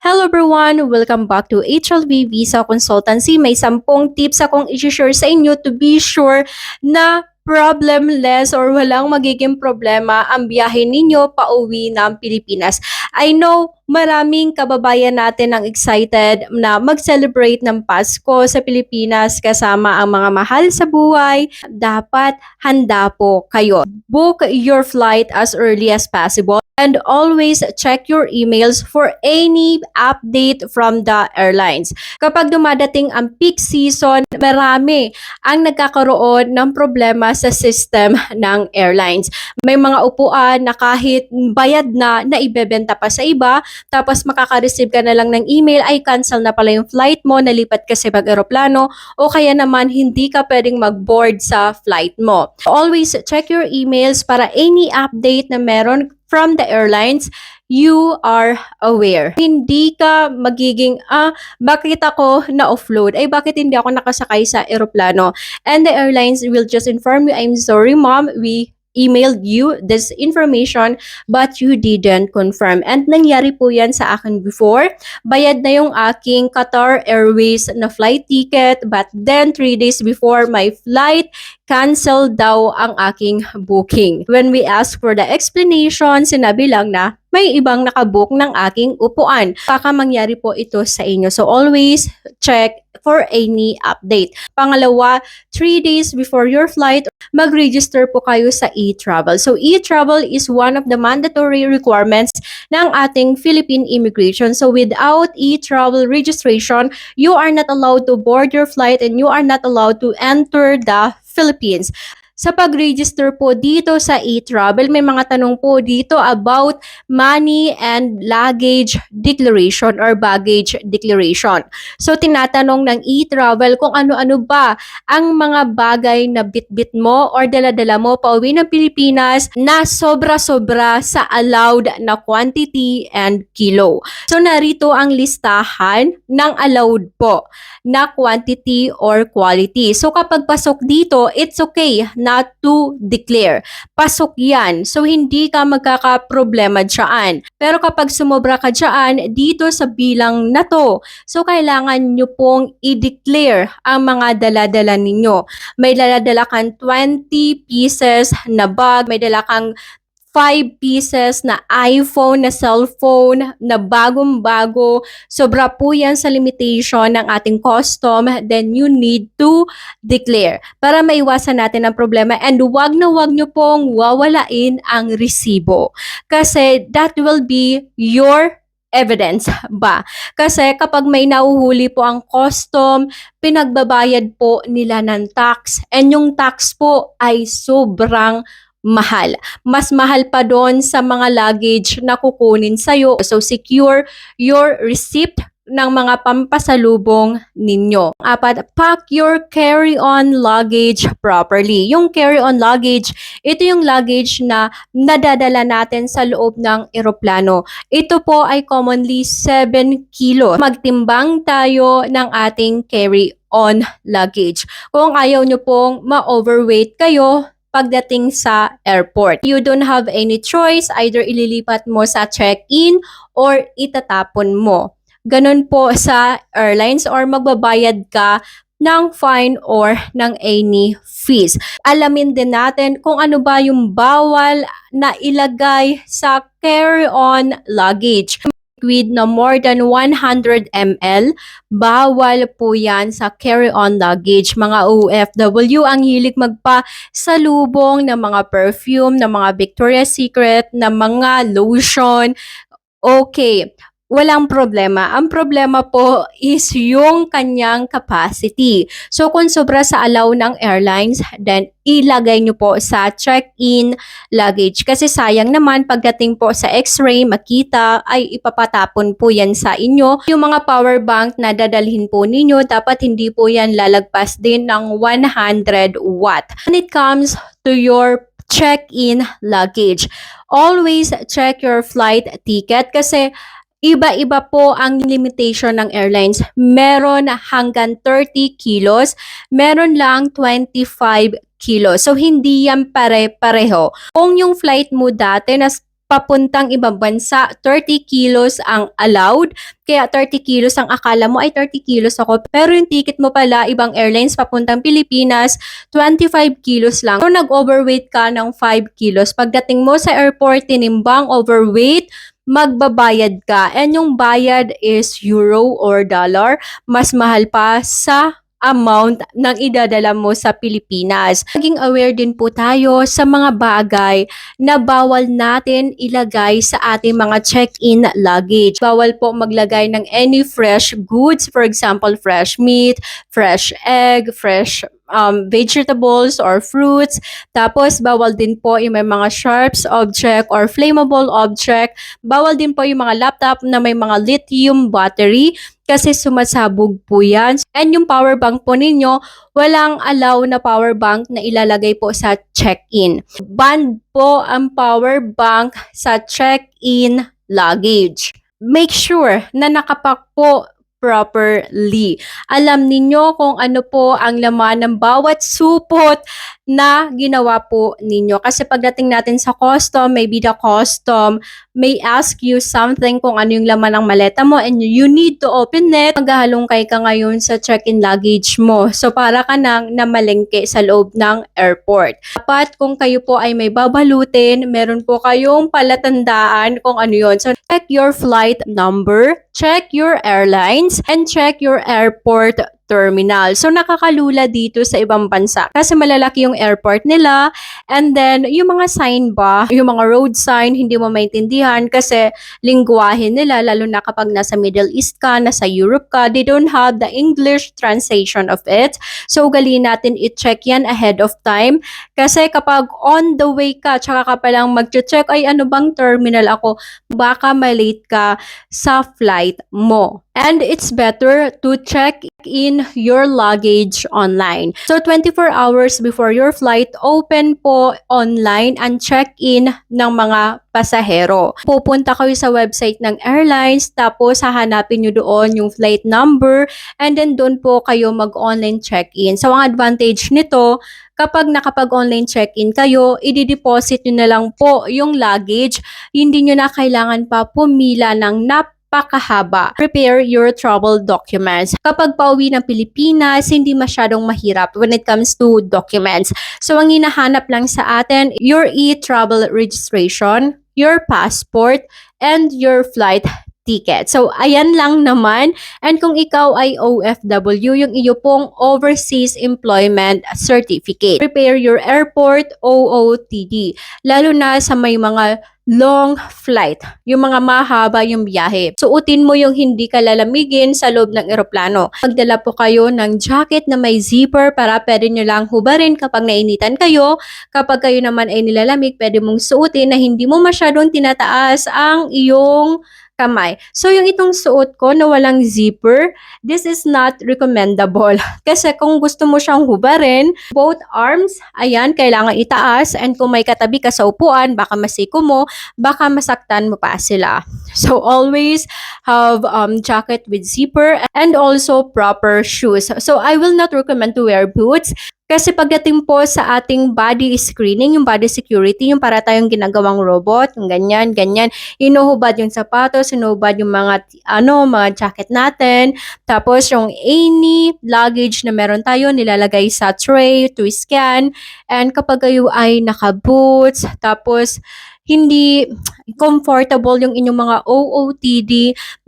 Hello everyone! Welcome back to HLB Visa Consultancy. May sampung tips akong i-share sa inyo to be sure na problemless or walang magiging problema ang biyahe ninyo pauwi ng Pilipinas. I know maraming kababayan natin ang excited na mag-celebrate ng Pasko sa Pilipinas kasama ang mga mahal sa buhay. Dapat handa po kayo. Book your flight as early as possible and always check your emails for any update from the airlines. Kapag dumadating ang peak season, marami ang nagkakaroon ng problema sa system ng airlines. May mga upuan na kahit bayad na, na ibebenta pa sa iba, tapos makaka-receive ka na lang ng email, ay cancel na pala yung flight mo, nalipat ka sa ibang aeroplano, o kaya naman hindi ka pwedeng mag-board sa flight mo. Always check your emails para any update na meron from the airlines, you are aware. Hindi ka magiging, ah, bakit ako na-offload? Ay, bakit hindi ako nakasakay sa aeroplano? And the airlines will just inform you, I'm sorry mom, we emailed you this information but you didn't confirm. And nangyari po yan sa akin before. Bayad na yung aking Qatar Airways na flight ticket but then three days before my flight, cancel daw ang aking booking. When we ask for the explanation, sinabi lang na may ibang nakabook ng aking upuan. Baka mangyari po ito sa inyo. So always check for any update. Pangalawa, 3 days before your flight, mag-register po kayo sa e-travel. So e-travel is one of the mandatory requirements ng ating Philippine immigration. So without e-travel registration, you are not allowed to board your flight and you are not allowed to enter the Philippines. Sa pag-register po dito sa e-travel, may mga tanong po dito about money and luggage declaration or baggage declaration. So tinatanong ng e-travel kung ano-ano ba ang mga bagay na bitbit mo or dala-dala mo pauwi ng Pilipinas na sobra-sobra sa allowed na quantity and kilo. So narito ang listahan ng allowed po na quantity or quality. So kapag pasok dito, it's okay not to declare. Pasok yan. So hindi ka magkakaproblema dyan. Pero kapag sumobra ka dyan, dito sa bilang na to, so kailangan nyo pong i-declare ang mga dala-dala ninyo. May dala-dala kang 20 pieces na bag, may dala kang 5 pieces na iPhone, na cellphone, na bagong-bago. Sobra po yan sa limitation ng ating custom. Then you need to declare para maiwasan natin ang problema. And wag na wag nyo pong wawalain ang resibo. Kasi that will be your evidence ba? Kasi kapag may nauhuli po ang custom, pinagbabayad po nila ng tax. And yung tax po ay sobrang mahal. Mas mahal pa doon sa mga luggage na kukunin sa'yo. So, secure your receipt ng mga pampasalubong ninyo. Apat, pack your carry-on luggage properly. Yung carry-on luggage, ito yung luggage na nadadala natin sa loob ng eroplano. Ito po ay commonly 7 kilo. Magtimbang tayo ng ating carry-on luggage. Kung ayaw nyo pong ma-overweight kayo, pagdating sa airport. You don't have any choice, either ililipat mo sa check-in or itatapon mo. Ganon po sa airlines or magbabayad ka ng fine or ng any fees. Alamin din natin kung ano ba yung bawal na ilagay sa carry-on luggage liquid na more than 100 ml, bawal po yan sa carry-on luggage. Mga OFW ang hilig magpa salubong ng mga perfume, ng mga Victoria's Secret, ng mga lotion. Okay, walang problema. Ang problema po is yung kanyang capacity. So, kung sobra sa allow ng airlines, then ilagay nyo po sa check-in luggage. Kasi sayang naman pagdating po sa x-ray, makita, ay ipapatapon po yan sa inyo. Yung mga power bank na dadalhin po ninyo, dapat hindi po yan lalagpas din ng 100 watt. When it comes to your check-in luggage, always check your flight ticket kasi Iba-iba po ang limitation ng airlines. Meron hanggang 30 kilos, meron lang 25 kilos. So, hindi yan pare-pareho. Kung yung flight mo dati na papuntang ibang bansa, 30 kilos ang allowed. Kaya 30 kilos ang akala mo ay 30 kilos ako. Pero yung ticket mo pala, ibang airlines papuntang Pilipinas, 25 kilos lang. So nag-overweight ka ng 5 kilos. Pagdating mo sa airport, tinimbang overweight, magbabayad ka. And yung bayad is euro or dollar. Mas mahal pa sa amount ng idadala mo sa Pilipinas. Maging aware din po tayo sa mga bagay na bawal natin ilagay sa ating mga check-in luggage. Bawal po maglagay ng any fresh goods, for example, fresh meat, fresh egg, fresh um, vegetables or fruits. Tapos, bawal din po yung may mga sharps object or flammable object. Bawal din po yung mga laptop na may mga lithium battery kasi sumasabog po yan. And yung power bank po ninyo, walang allow na power bank na ilalagay po sa check-in. Banned po ang power bank sa check-in luggage. Make sure na nakapak po properly. Alam ninyo kung ano po ang laman ng bawat supot na ginawa po ninyo. Kasi pagdating natin sa custom, maybe the custom may ask you something kung ano yung laman ng maleta mo and you need to open it. Maghahalongkay ka ngayon sa check-in luggage mo. So para ka nang namalengke sa loob ng airport. Dapat kung kayo po ay may babalutin, meron po kayong palatandaan kung ano yun. So check your flight number, check your airlines, and check your airport terminal. So nakakalula dito sa ibang bansa kasi malalaki yung airport nila and then yung mga sign ba, yung mga road sign hindi mo maintindihan kasi lingwahe nila lalo na kapag nasa Middle East ka, nasa Europe ka, they don't have the English translation of it. So ugali natin i-check yan ahead of time kasi kapag on the way ka tsaka ka palang mag-check ay ano bang terminal ako, baka malate ka sa flight mo. And it's better to check in your luggage online. So 24 hours before your flight, open po online and check-in ng mga pasahero. Pupunta kayo sa website ng airlines, tapos hahanapin nyo doon yung flight number, and then doon po kayo mag-online check-in. So ang advantage nito, kapag nakapag-online check-in kayo, i-deposit nyo na lang po yung luggage. Hindi nyo na kailangan pa pumila ng nap napakahaba. Prepare your travel documents. Kapag pauwi ng Pilipinas, hindi masyadong mahirap when it comes to documents. So, ang hinahanap lang sa atin, your e-travel registration, your passport, and your flight ticket. So, ayan lang naman. And kung ikaw ay OFW, yung iyo pong Overseas Employment Certificate. Prepare your airport OOTD. Lalo na sa may mga long flight, yung mga mahaba yung biyahe. Suotin mo yung hindi ka lalamigin sa loob ng eroplano. Magdala po kayo ng jacket na may zipper para pwede nyo lang hubarin kapag nainitan kayo. Kapag kayo naman ay nilalamig, pwede mong suotin na hindi mo masyadong tinataas ang iyong kamay. So, yung itong suot ko na walang zipper, this is not recommendable. Kasi kung gusto mo siyang hubarin, both arms, ayan, kailangan itaas. And kung may katabi ka sa upuan, baka masiko mo, baka masaktan mo pa sila. So, always have um, jacket with zipper and also proper shoes. So, I will not recommend to wear boots kasi pagdating po sa ating body screening, yung body security, yung para tayong ginagawang robot, yung ganyan, ganyan, inuhubad yung sapatos, inuhubad yung mga, ano, mga jacket natin. Tapos yung any luggage na meron tayo, nilalagay sa tray to scan. And kapag kayo ay naka-boots, tapos hindi comfortable yung inyong mga OOTD,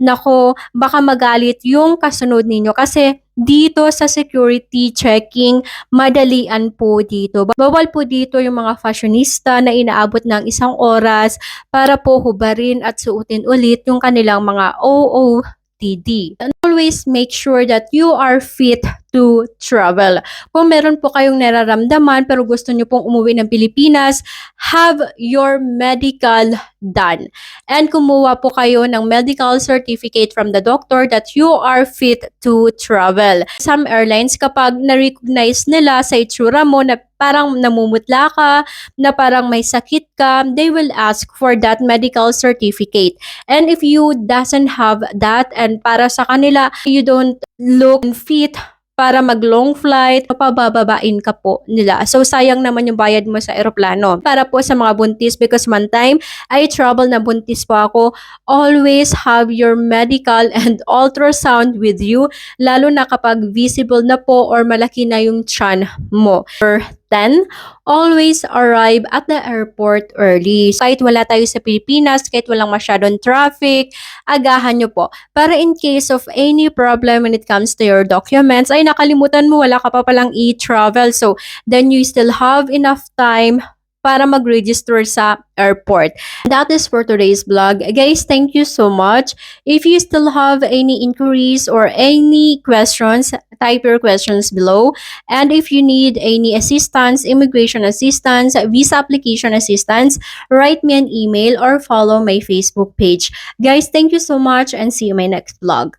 nako, baka magalit yung kasunod ninyo kasi dito sa security checking, madalian po dito. Bawal po dito yung mga fashionista na inaabot ng isang oras para po hubarin at suotin ulit yung kanilang mga OOTD. And always make sure that you are fit to travel. Kung meron po kayong nararamdaman pero gusto nyo pong umuwi ng Pilipinas, have your medical done. And kumuha po kayo ng medical certificate from the doctor that you are fit to travel. Some airlines, kapag na-recognize nila sa itsura mo na parang namumutla ka, na parang may sakit ka, they will ask for that medical certificate. And if you doesn't have that and para sa kanila, you don't look fit para mag long flight, pabababain ka po nila. So, sayang naman yung bayad mo sa aeroplano. Para po sa mga buntis, because one time, I travel na buntis po ako, always have your medical and ultrasound with you, lalo na kapag visible na po or malaki na yung chan mo. Number 10, always arrive at the airport early. Kahit wala tayo sa Pilipinas, kahit walang masyadong traffic, agahan nyo po. Para in case of any problem when it comes to your documents, ay nakalimutan mo, wala ka pa palang e-travel. So, then you still have enough time para mag-register sa airport. That is for today's vlog. Guys, thank you so much. If you still have any inquiries or any questions, type your questions below. And if you need any assistance, immigration assistance, visa application assistance, write me an email or follow my Facebook page. Guys, thank you so much and see you in my next vlog.